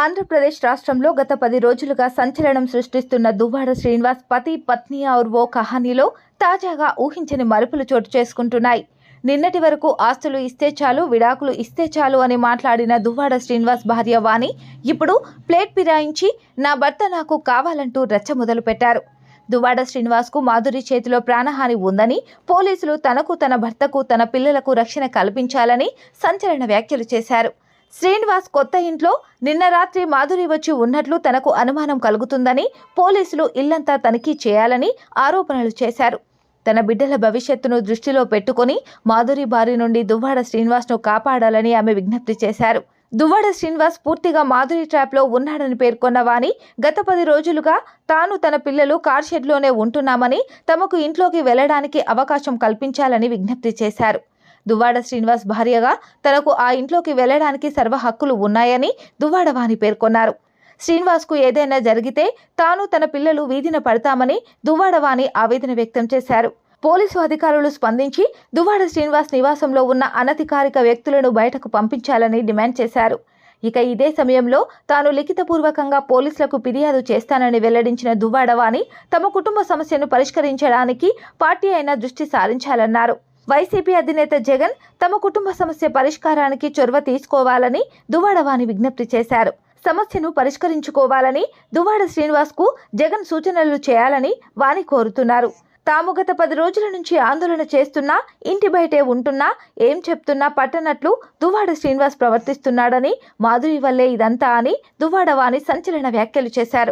ఆంధ్రప్రదేశ్ రాష్ట్రంలో గత పది రోజులుగా సంచలనం సృష్టిస్తున్న దువ్వాడ శ్రీనివాస్ పతి పత్ని ఔర్ ఓ కహానీలో తాజాగా ఊహించని మలుపులు చోటు చేసుకుంటున్నాయి. నిన్నటి వరకు ఆస్తులు ఇస్తే చాలు విడాకులు ఇస్తే చాలు అని మాట్లాడిన దువ్వాడ శ్రీనివాస్ భార్య వాణి ఇప్పుడు ప్లేట్ పిరాయించి నా భర్త నాకు కావాలంటూ రచ్చ మొదలుపెట్టారు దువ్వాడ శ్రీనివాస్కు మాధురి చేతిలో ప్రాణహాని ఉందని పోలీసులు తనకు తన భర్తకు తన పిల్లలకు రక్షణ కల్పించాలని సంచలన వ్యాఖ్యలు చేశారు. శ్రీనివాస్ కొత్త ఇంట్లో నిన్న రాత్రి మాధురి వచ్చి ఉన్నట్లు తనకు అనుమానం కలుగుతుందని పోలీసులు ఇల్లంతా తనిఖీ చేయాలని ఆరోపణలు చేశారు. తన బిడ్డల భవిష్యత్తును దృష్టిలో పెట్టుకొని మాధురి బారి నుండి దువ్వాడ శ్రీనివాస్ను కాపాడాలని ఆమె విజ్ఞప్తి చేశారు. దువ్వాడ శ్రీనివాస్ పూర్తిగా మాధురి ట్రాప్లో ఉన్నాడని పేర్కొన్న వాణి గత పది రోజులుగా తాను తన పిల్లలు కార్ షెడ్లోనే ఉంటున్నామని తమకు ఇంట్లోకి వెళ్ళడానికి అవకాశం కల్పించాలని విజ్ఞప్తి చేశారు. దువ్వాడ శ్రీనివాస్ భార్యగా తనకు ఆ ఇంట్లోకి వెళ్ళడానికి సర్వ హక్కులు ఉన్నాయని దువ్వాడవాణి పేర్కొన్నారు. శ్రీనివాస్కు ఏదైనా జరిగితే తాను తన పిల్లలు వీధిన పడతామని దువ్వాడవాణి ఆవేదన వ్యక్తం చేశారు. పోలీసు అధికారులు స్పందించి దువ్వాడ శ్రీనివాస్ నివాసంలో ఉన్న అనధికారిక వ్యక్తులను బయటకు పంపించాలని డిమాండ్ చేశారు. ఇక ఇదే సమయంలో తాను లిఖితపూర్వకంగా పోలీసులకు ఫిర్యాదు చేస్తానని వెల్లడించిన దువ్వాడవాణి తమ కుటుంబ సమస్యను పరిష్కరించడానికి పార్టీ అయిన దృష్టి సారించాలన్నారు. వైసీపీ అధినేత జగన్ తమ కుటుంబ సమస్య పరిష్కారానికి చొరవ తీసుకోవాలని దువాడవాణి విజ్ఞప్తి చేశారు. సమస్యను పరిష్కరించుకోవాలని దువ్వాడ శ్రీనివాస్కు జగన్ సూచనలు చేయాలని వాణి కోరుతున్నారు. తాము గత పది రోజుల నుంచి ఆందోళన చేస్తున్నా ఇంటి బయటే ఉంటున్నా ఏం చెప్తున్నా పట్టనట్లు దువాడ శ్రీనివాస్ ప్రవర్తిస్తున్నాడని మాధురి వల్లే ఇదంతా అని దువాడవాణి సంచలన వ్యాఖ్యలు చేశారు.